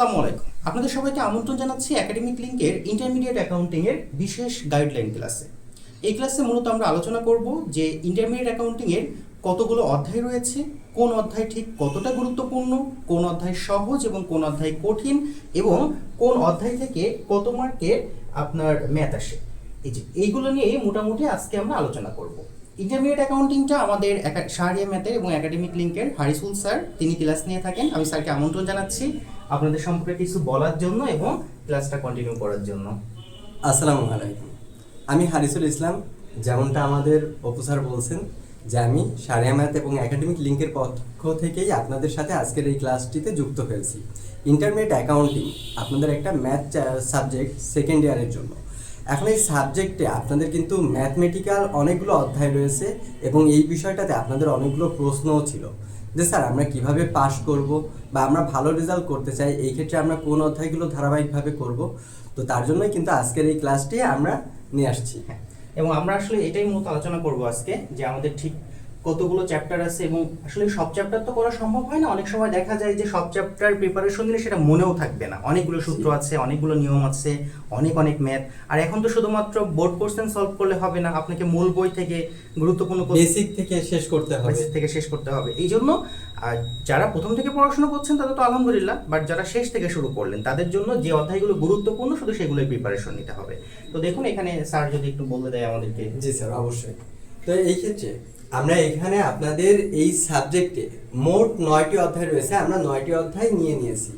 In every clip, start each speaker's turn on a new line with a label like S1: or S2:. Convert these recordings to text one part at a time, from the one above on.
S1: আসসালামু আলাইকুম। আপনাদের সবাইকে আমন্ত্রণ জানাচ্ছি একাডেমিক লিঙ্কের ইন্টারমিডিয়েট অ্যাকাউন্টিং এর বিশেষ গাইডলাইন ক্লাসে এই ক্লাসে মূলত আমরা আলোচনা করব যে ইন্টারমিডিয়েট অ্যাকাউন্টিং এর কতগুলো অধ্যায় রয়েছে, কোন অধ্যায় ঠিক কতটা গুরুত্বপূর্ণ, কোন অধ্যায় সহজ এবং কোন অধ্যায় কঠিন, এবং কোন অধ্যায় থেকে কত মার্কের আপনার ম্যাথ আসে। এই যে, এইগুলো নিয়ে মোটামুটি আজকে আমরা আলোচনা করব। ইন্টারমিডিয়েট অ্যাকাউন্টিংটা আমাদের শাহরিয়া ম্যাথের এবং একাডেমিক লিঙ্কের হারিসুল স্যার, তিনি ক্লাস নিয়ে থাকেন। আমি স্যারকে আমন্ত্রণ জানাচ্ছি আপনাদের সম্পর্কে কিছু বলার জন্য এবং ক্লাসটা কন্টিনিউ করার জন্য।
S2: আসসালামু আলাইকুম। আমি হারিসুল ইসলাম। যেমনটা আমাদের অপু স্যার বলছেন যে আমি সারিয়া ম্যাথ এবং একাডেমিক লিঙ্কের পক্ষ থেকেই আপনাদের সাথে আজকের এই ক্লাসটিতে যুক্ত হয়েছি। ইন্টারমিডিয়েট অ্যাকাউন্টিং আপনাদের একটা ম্যাথ সাবজেক্ট সেকেন্ড ইয়ারের জন্য। এখন এই সাবজেক্টে আপনাদের কিন্তু ম্যাথমেটিক্যাল অনেকগুলো অধ্যায় রয়েছে এবং এই বিষয়টাতে আপনাদের অনেকগুলো প্রশ্নও ছিল। যে স্যার, আমরা কীভাবে পাশ করব বা আমরা ভালো রেজাল্ট করতে চাই, এই ক্ষেত্রে আমরা কোন অধ্যায়গুলো ধারাবাহিকভাবে করব? তো তার জন্যই কিন্তু আজকের এই ক্লাসটি আমরা নিয়ে আসছি।
S1: হ্যাঁ এবং আমরা আসলে এটাই মূলত আলোচনা করব আজকে যে আমাদের ঠিক কতগুলো চ্যাপ্টার আছে এবং আসলে সব চ্যাপ্টার তো করা সম্ভব হয় না। অনেক সময় দেখা যায় যে সব চ্যাপ্টার প্রিপারেশন দিলে সেটা মনেও থাকবে না। অনেকগুলো সূত্র আছে অনেকগুলো নিয়ম আছে অনেক অনেক ম্যাথ আর এখন তো শুধুমাত্র বোর্ড কোশ্চেন সলভ করলে হবে না আপনাকে মূল বই থেকে গুরুত্বপূর্ণ
S2: বেসিক থেকে শেষ করতে হবে।
S1: বেসিক থেকে শেষ করতে হবে। এই জন্য যারা প্রথম থেকে পড়াশোনা করছেন তাদের তো আলহামদুলিল্লাহ বাট যারা শেষ থেকে শুরু করলেন তাদের জন্য যে অধ্যায়গুলো গুরুত্বপূর্ণ শুধু সেগুলোই প্রিপারেশন নিতে হবে। তো দেখুন এখানে স্যার যদি একটু বলে দেয় আমাদেরকে।
S2: জি স্যার অবশ্যই। তো এই ক্ষেত্রে আমরা এখানে আপনাদের এই সাবজেক্টে মোট নয়টি অধ্যায় রয়েছে, আমরা নয়টি অধ্যায় নিয়ে নিয়েছি।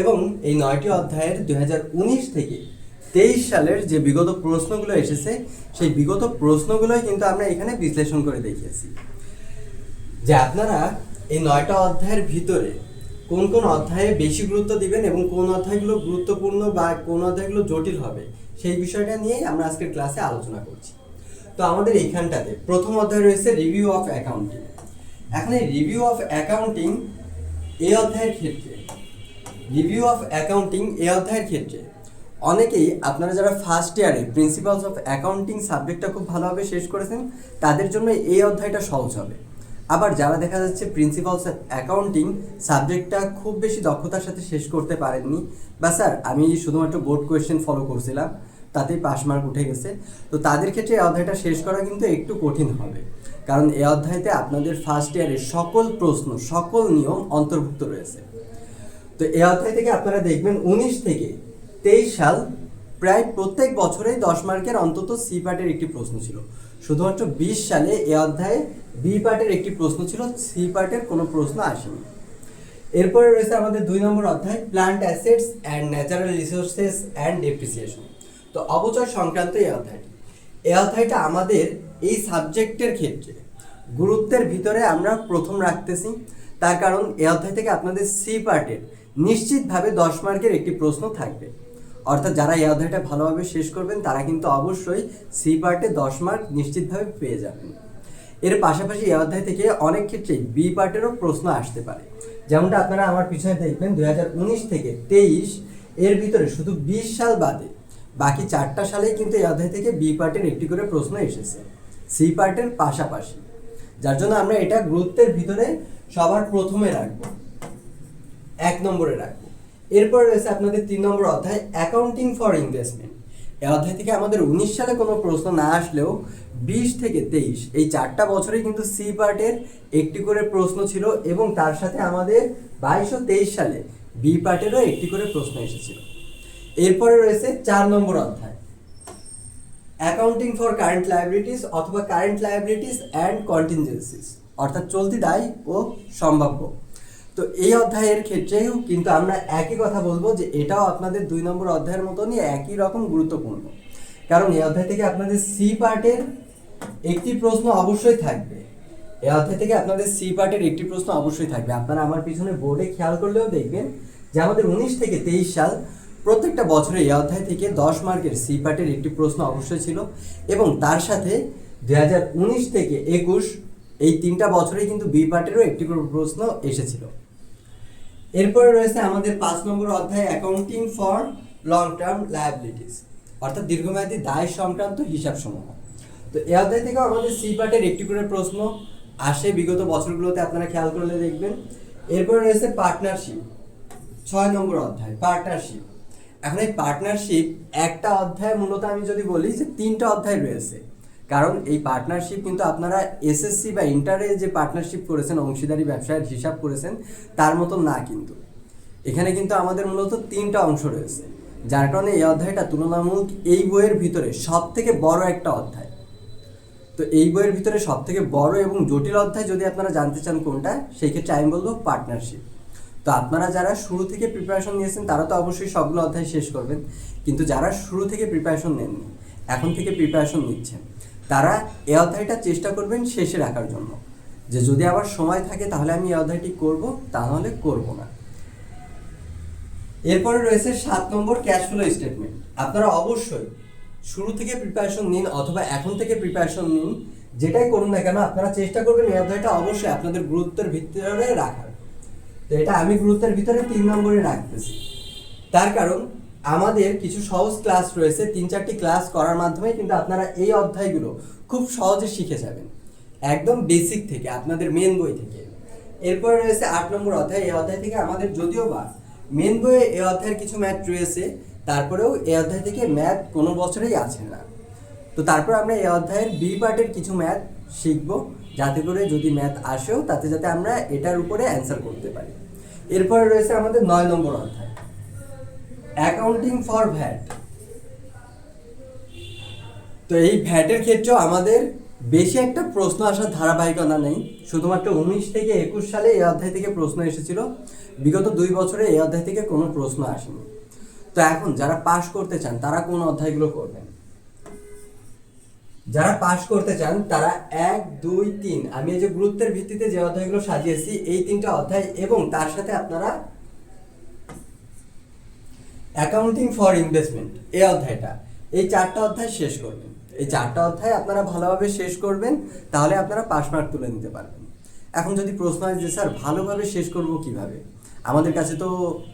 S2: এবং এই নয়টি অধ্যায়ের দু হাজার উনিশ থেকে তেইশ সালের যে বিগত প্রশ্নগুলো এসেছে, সেই বিগত প্রশ্নগুলোই কিন্তু আমরা এখানে বিশ্লেষণ করে দেখিয়েছি। যে আপনারা এই নয়টা অধ্যায়ের ভিতরে কোন কোন অধ্যায়ে বেশি গুরুত্ব দিবেন এবং কোন অধ্যায়গুলো গুরুত্বপূর্ণ বা কোন অধ্যায়গুলো জটিল হবে, সেই বিষয়টা নিয়েই আমরা আজকের ক্লাসে আলোচনা করছি। তো আমাদের এইখানটাতে প্রথম অধ্যায় রয়েছে রিভিউ অফ অ্যাকাউন্টিং এখন এই রিভিউ অফ অ্যাকাউন্টিং এই অধ্যায়ের ক্ষেত্রে রিভিউ অফ অ্যাকাউন্টিং এই অধ্যায়ের ক্ষেত্রে অনেকেই আপনারা যারা ফার্স্ট ইয়ারে প্রিন্সিপালস অফ অ্যাকাউন্টিং সাবজেক্টটা খুব ভালোভাবে শেষ করেছেন, তাদের জন্য এই অধ্যায়টা সহজ হবে। আবার যারা দেখা যাচ্ছে প্রিন্সিপালস অফ অ্যাকাউন্টিং সাবজেক্টটা খুব বেশি দক্ষতার সাথে শেষ করতে পারেননি, বা স্যার আমি শুধুমাত্র বোর্ড কোয়েশ্চেন ফলো করছিলাম তাতেই পাস মার্ক উঠে গেছে। তো তাদের ক্ষেত্রে এই অধ্যায়টা শেষ করা কিন্তু একটু কঠিন হবে। কারণ এই অধ্যায়তে আপনাদের ফার্স্ট ইয়ারের সকল প্রশ্ন, সকল নিয়ম অন্তর্ভুক্ত রয়েছে। তো এই অধ্যায় থেকে আপনারা দেখবেন উনিশ থেকে তেইশ সাল প্রায় প্রত্যেক বছরেই দশ মার্কের অন্তত সি পার্টের একটি প্রশ্ন ছিল। শুধুমাত্র বিশ সালে এ অধ্যায়ে বি পার্টের একটি প্রশ্ন ছিল সি পার্টের কোনো প্রশ্ন আসেনি। এরপরে রয়েছে আমাদের দুই নম্বর অধ্যায় plant assets and natural resources and depreciation তো অবচয় সংক্রান্ত এই অধ্যায়টি। এই অধ্যায়টা আমাদের এই সাবজেক্টের ক্ষেত্রে, গুরুত্বের ভিতরে আমরা প্রথম রাখতেছি। তার কারণ এই অধ্যায় থেকে আপনাদের সি পার্টের নিশ্চিতভাবে দশ মার্কের একটি প্রশ্ন থাকবে। অর্থাৎ যারা এই অধ্যায়টা ভালোভাবে শেষ করবেন, তারা কিন্তু অবশ্যই সি পার্টে দশ মার্ক নিশ্চিতভাবে পেয়ে যাবেন। এর পাশাপাশি এই অধ্যায় থেকে অনেক ক্ষেত্রেই বি পার্টেরও প্রশ্ন আসতে পারে। যেমনটা আপনারা আমার পিছনে দেখবেন দু হাজার উনিশ থেকে তেইশ, এর ভিতরে শুধু বিশ সাল বাদে বাকি চারটা সালেই কিন্তু এই অধ্যায় থেকে বি পার্টের একটি করে প্রশ্ন এসেছে, সি পার্টের পাশাপাশি, যার জন্য আমরা এটা গুরুত্বের ভিতরে সবার প্রথমে রাখব, এক নম্বরে রাখব। এরপর রয়েছে আপনাদের তিন নম্বর অধ্যায় অ্যাকাউন্টিং ফর ইনভেস্টমেন্ট এই অধ্যায় থেকে আমাদের উনিশ সালে কোনো প্রশ্ন না আসলেও বিশ থেকে তেইশ, এই চারটা বছরে কিন্তু সি পার্টের একটি করে প্রশ্ন ছিল এবং তার সাথে আমাদের বাইশ ও তেইশ সালে বি পার্টেরও একটি করে প্রশ্ন এসেছিল। এরপরে রয়েছে চার নম্বর অধ্যায়। অ্যাকাউন্টিং ফর কারেন্ট লাইবিলিটিস অথবা কারেন্ট লাইবিলিটিস অ্যান্ড কন্টিনজেন্সিস অর্থাৎ চলতি দায় ও সম্ভাব্য। তো এই অধ্যায়ের ক্ষেত্রেও কিন্তু আমরা একই কথা বলব যে এটাও আপনাদের দুই নম্বর অধ্যায়ের মতনই একই রকম গুরুত্বপূর্ণ। কারণ এই অধ্যায় থেকে আপনাদের সি পার্টের একটি প্রশ্ন অবশ্যই থাকবে। এই অধ্যায় থেকে আপনাদের সি পার্টের একটি প্রশ্ন অবশ্যই থাকবে। আপনারা আমার পিছনে বোর্ডে খেয়াল করলেও দেখবেন যে আমাদের উনিশ থেকে তেইশ সাল প্রত্যেকটা বছরে এই অধ্যায় থেকে দশ মার্কের সি পার্টের একটি প্রশ্ন অবশ্যই ছিল এবং তার সাথে দু হাজার উনিশ থেকে একুশ এই তিনটা বছরে কিন্তু বি পার্টেরও একটি করে প্রশ্ন এসেছিল। এরপরে রয়েছে আমাদের পাঁচ নম্বর অধ্যায় accounting for long term liabilities অর্থাৎ দীর্ঘমেয়াদী দায় সংক্রান্ত হিসাব সমূহ তো এই অধ্যায় থেকে আমাদের সি পার্টের একটি করে প্রশ্ন আসে বিগত বছরগুলোতে, আপনারা খেয়াল করলে দেখবেন। এরপরে রয়েছে পার্টনারশিপ ছয় নম্বর অধ্যায় পার্টনারশিপ এখন এই পার্টনারশিপ একটা অধ্যায় মূলত আমি যদি বলি যে তিনটা অধ্যায় রয়েছে। কারণ এই পার্টনারশিপ কিন্তু আপনারা এসএসসি বা ইন্টারে যে পার্টনারশিপ করেছেন, অংশীদারি ব্যবসায়ের হিসাব করেছেন, তার মতো না কিন্তু। এখানে কিন্তু আমাদের মূলত তিনটা অংশ রয়েছে। যার কারণে এই অধ্যায়টা তুলনামূলক এই বইয়ের ভিতরে সব থেকে বড় একটা অধ্যায়। তো এই বইয়ের ভিতরে সব থেকে বড় এবং জটিল অধ্যায় যদি আপনারা জানতে চান কোনটা, সেই ক্ষেত্রে আমি বলব পার্টনারশিপ তো আপনারা যারা শুরু থেকে প্রিপারেশন নিয়েছেন, তারা তো অবশ্যই সবগুলো অধ্যায় শেষ করবেন। কিন্তু যারা শুরু থেকে প্রিপারেশন নেননি, এখন থেকে প্রিপারেশন নিচ্ছেন, তারা এই অধ্যায়টা চেষ্টা করবেন শেষে রাখার জন্য। যে যদি আবার সময় থাকে, তাহলে আমি এই অধ্যায়টি করব, তাহলে করব না। এরপরে রয়েছে সাত নম্বর ক্যাশ ফ্লো স্টেটমেন্ট আপনারা অবশ্যই শুরু থেকে প্রিপারেশন নিন অথবা এখন থেকে প্রিপারেশন নিন, যেটাই করুন না কেন, আপনারা চেষ্টা করবেন এই অধ্যায়টা অবশ্যই আপনাদের গুরুত্বের ভিতরে রাখার। তো এটা আমি গুরুত্বের ভিতরে তিন নম্বরে রাখতেছি। তার কারণ, আমাদের কিছু সহজ ক্লাস রয়েছে, তিন চারটি ক্লাস করার মাধ্যমে কিন্তু আপনারা এই অধ্যায়গুলো খুব সহজে শিখে যাবেন। একদম বেসিক থেকে, আপনাদের মেন বই থেকে। এরপরে রয়েছে আট নম্বর অধ্যায়। এই অধ্যায় থেকে আমাদের যদিও বা মেন বইয়ে এই অধ্যায়ের কিছু ম্যাথ রয়েছে, তারপরেও এই অধ্যায় থেকে ম্যাথ কোনো বছরেই আছে না। তো তারপর আমরা এই অধ্যায়ের বি পার্টের কিছু ম্যাথ শিখব। যাতে করে যদি ম্যাথ আসেও, তাতে যাতে আমরা এটার উপরে অ্যান্সার করতে পারি। এরপরে রয়েছে আমাদের নয় নম্বর অধ্যায়। অ্যাকাউন্টিং ফর ভ্যাট তো এই ভ্যাটের ক্ষেত্রেও আমাদের বেশি একটা প্রশ্ন আসার ধারাবাহিকতা নেই। শুধুমাত্র উনিশ থেকে একুশ সালে এই অধ্যায় থেকে প্রশ্ন এসেছিল। বিগত দুই বছরে এই অধ্যায় থেকে কোনো প্রশ্ন আসেনি। তো এখন যারা পাশ করতে চান, তারা কোন অধ্যায়গুলো করবেন? যারা পাশ করতে চান, তারা এক, দুই, তিন। আমি এই যে গুরুত্বের ভিত্তিতে যে অধ্যায়গুলো সাজিয়েছি, এই তিনটা অধ্যায় এবং তার সাথে আপনারা অ্যাকাউন্টিং ফর ইনভেস্টমেন্ট এই অধ্যায়টা, এই চারটা অধ্যায় শেষ করবেন। এই চারটা অধ্যায় আপনারা ভালোভাবে শেষ করবেন, তাহলে আপনারা পাস মার্ক তুলে নিতে পারবেন। এখন যদি প্রশ্ন হয় যে, স্যার, ভালোভাবে শেষ করব কীভাবে? আমাদের কাছে তো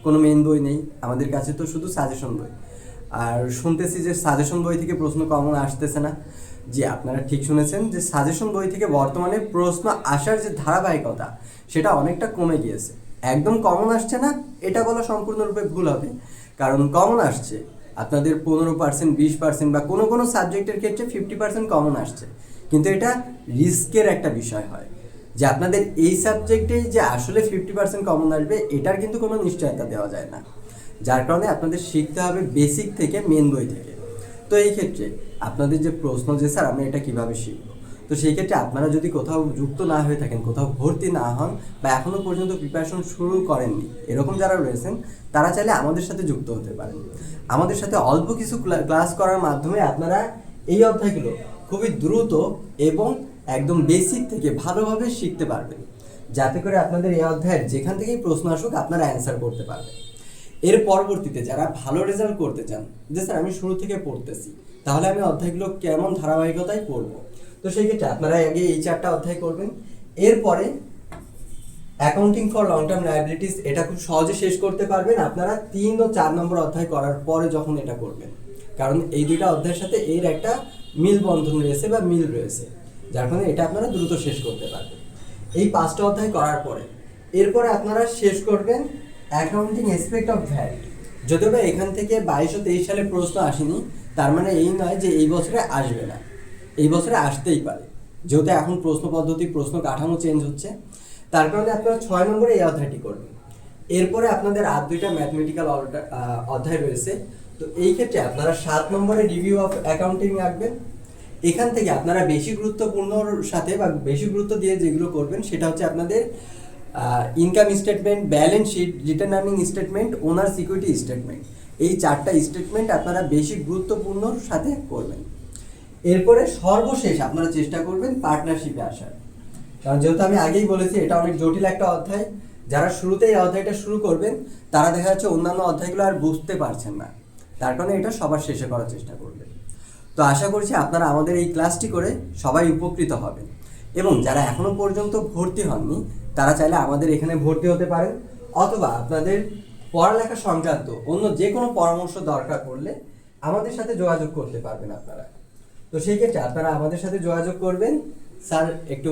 S2: কোনো মেন বই নেই, আমাদের কাছে তো শুধু সাজেশন বই। আর শুনতেছি যে সাজেশন বই থেকে প্রশ্ন কমন আসতেছে না। জি আপনারা ঠিক শুনেছেন যে সাজেশন বই থেকে বর্তমানে প্রশ্ন আসার যে ধারাবাহিকতা, সেটা অনেকটা কমে গিয়েছে। একদম কমন আসছে না? এটা বলা সম্পূর্ণরূপে ভুল হবে। কারণ কমন আসছে। আপনাদের পনেরো পার্সেন্ট বিশ পার্সেন্ট বা কোনো কোনো সাবজেক্টের ক্ষেত্রে ফিফটি পার্সেন্ট কমন আসছে। কিন্তু এটা রিস্কের একটা বিষয় হয়। যে আপনাদের এই সাবজেক্টেই যে আসলে ফিফটি পার্সেন্ট কমন আসবে, এটার কিন্তু কোনো নিশ্চয়তা দেওয়া যায় না। যার কারণে আপনাদের শিখতে হবে বেসিক থেকে মেন বই থেকে। তো এই ক্ষেত্রে আপনাদের যে প্রশ্ন যে, স্যার আমি এটা কীভাবে শিখব? তো সেই ক্ষেত্রে আপনারা যদি কোথাও যুক্ত না হয়ে থাকেন, কোথাও ভর্তি না হন বা এখনও পর্যন্ত প্রিপারেশন শুরু করেননি, এরকম যারা রয়েছেন, তারা চাইলে আমাদের সাথে যুক্ত হতে পারেন। আমাদের সাথে অল্প কিছু ক্লাস করার মাধ্যমে আপনারা এই অধ্যায়গুলো খুবই দ্রুত এবং একদম বেসিক থেকে ভালোভাবে শিখতে পারবেন। যাতে করে আপনাদের এই অধ্যায়ের যেখান থেকেই প্রশ্ন আসুক, আপনারা অ্যান্সার করতে পারবেন। এর পরবর্তীতে যারা ভালো রেজাল্ট করতে চান, যে স্যার আমি শুরু থেকে পড়তেছি, তাহলে আমি অধ্যায়গুলো কেমন ধারাবাহিকতায় পড়ব? তো সেই ক্ষেত্রে আপনারা আগে এই চারটা অধ্যায় করবেন। এরপরে accounting for long term liabilities এটা খুব সহজে শেষ করতে পারবেন। আপনারা তিন ও চার নম্বর অধ্যায় করার পরে যখন এটা করবেন। কারণ এই দুইটা অধ্যায়ের সাথে এর একটা মিল বন্ধন রয়েছে বা মিল রয়েছে, যার কারণে এটা আপনারা দ্রুত শেষ করতে পারবেন। এই পাঁচটা অধ্যায় করার পরে, এরপরে আপনারা শেষ করবেন অ্যাকাউন্টিং এসপেক্ট অফ ভ্যাট যদিও বা এখান থেকে বাইশশো তেইশ সালে প্রশ্ন আসেনি, তার মানে এই নয় যে এই বছরে আসবে না। এই বছরে আসতেই পারে। যেহেতু এখন প্রশ্ন পদ্ধতি, প্রশ্ন কাঠামো চেঞ্জ হচ্ছে তার কারণে আপনারা ছয় নম্বরে এই অধ্যায়টি করবেন। এরপরে আপনাদের আর দুইটা ম্যাথমেটিক্যাল অধ্যায় রয়েছে। তো এই ক্ষেত্রে আপনারা সাত নম্বরে রিভিউ অফ অ্যাকাউন্টিং রাখবেন। এখান থেকে আপনারা বেশি গুরুত্বপূর্ণর সাথে বা বেশি গুরুত্ব দিয়ে যেগুলো করবেন, সেটা হচ্ছে আপনাদের income statement balance sheet return earning statement owner security statement এই চারটা স্টেটমেন্ট আপনারা বেশি গুরুত্বপূর্ণ সাথে করবেন। এরপরে সর্বশেষ আপনারা চেষ্টা করবেন পার্টনারশিপে আসার। কারণ যেহেতু আমি আগেই বলেছি, এটা অনেক জটিল একটা অধ্যায়। যারা শুরুতেই এই অধ্যায়টা শুরু করবেন, তারা দেখা যাচ্ছে অন্যান্য অধ্যায়গুলো আর বুঝতে পারছেন না। তার কারণে এটা সবার শেষে করার চেষ্টা করবেন। তো আশা করছি আপনারা আমাদের এই ক্লাসটি করে সবাই উপকৃত হবেন। এবং যারা এখনও পর্যন্ত ভর্তি হননি তারা চাইলে আমাদের এখানে ভর্তি হতে পারেন। অথবা আপনাদের পড়ালেখা সংক্রান্ত অন্য যে কোনো পরামর্শ দরকার পড়লে আমাদের সাথে যোগাযোগ করতে পারবেন আপনারা। তো সেই ক্ষেত্রে আপনারা আমাদের সাথে যোগাযোগ করবেন। স্যার, একটু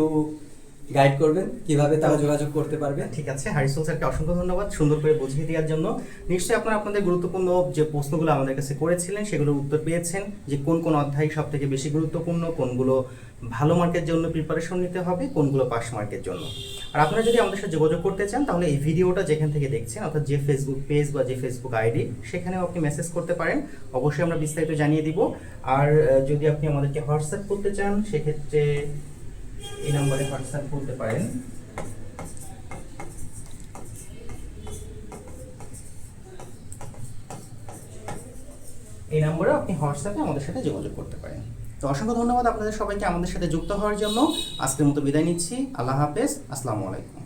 S2: গাইড করবেন, কীভাবে তারা যোগাযোগ করতে পারবে।
S1: ঠিক আছে হারিসুল স্যারকে অসংখ্য ধন্যবাদ। সুন্দর করে বুঝিয়ে দেওয়ার জন্য। নিশ্চয়ই আপনারা আপনাদের গুরুত্বপূর্ণ যে প্রশ্নগুলো আমাদের কাছে করেছিলেন, সেগুলোর উত্তর পেয়েছেন, যে কোন কোন অধ্যায় সব থেকে বেশি গুরুত্বপূর্ণ, কোনগুলো ভালো মার্কের জন্য প্রিপারেশন নিতে হবে, কোনগুলো পাস মার্কের জন্য। আর আপনারা যদি আমাদের সাথে যোগাযোগ করতে চান, তাহলে এই ভিডিওটা যেখান থেকে দেখছেন, অর্থাৎ যে ফেসবুক পেজ বা যে ফেসবুক আইডি সেখানেও আপনি মেসেজ করতে পারেন। অবশ্যই আমরা বিস্তারিত জানিয়ে দিব। আর যদি আপনি আমাদেরকে হোয়াটসঅ্যাপ করতে চান, সেক্ষেত্রে এই নাম্বারে হোয়াটসঅ্যাপ করতে পারেন। এই নম্বরে আপনি হোয়াটসঅ্যাপে আমাদের সাথে যোগাযোগ করতে পারেন। তো অসংখ্য ধন্যবাদ আপনাদের সবাইকে আমাদের সাথে যুক্ত হওয়ার জন্য। আজকের মতো বিদায় নিচ্ছি। আল্লাহ হাফেজ। আসসালামু আলাইকুম।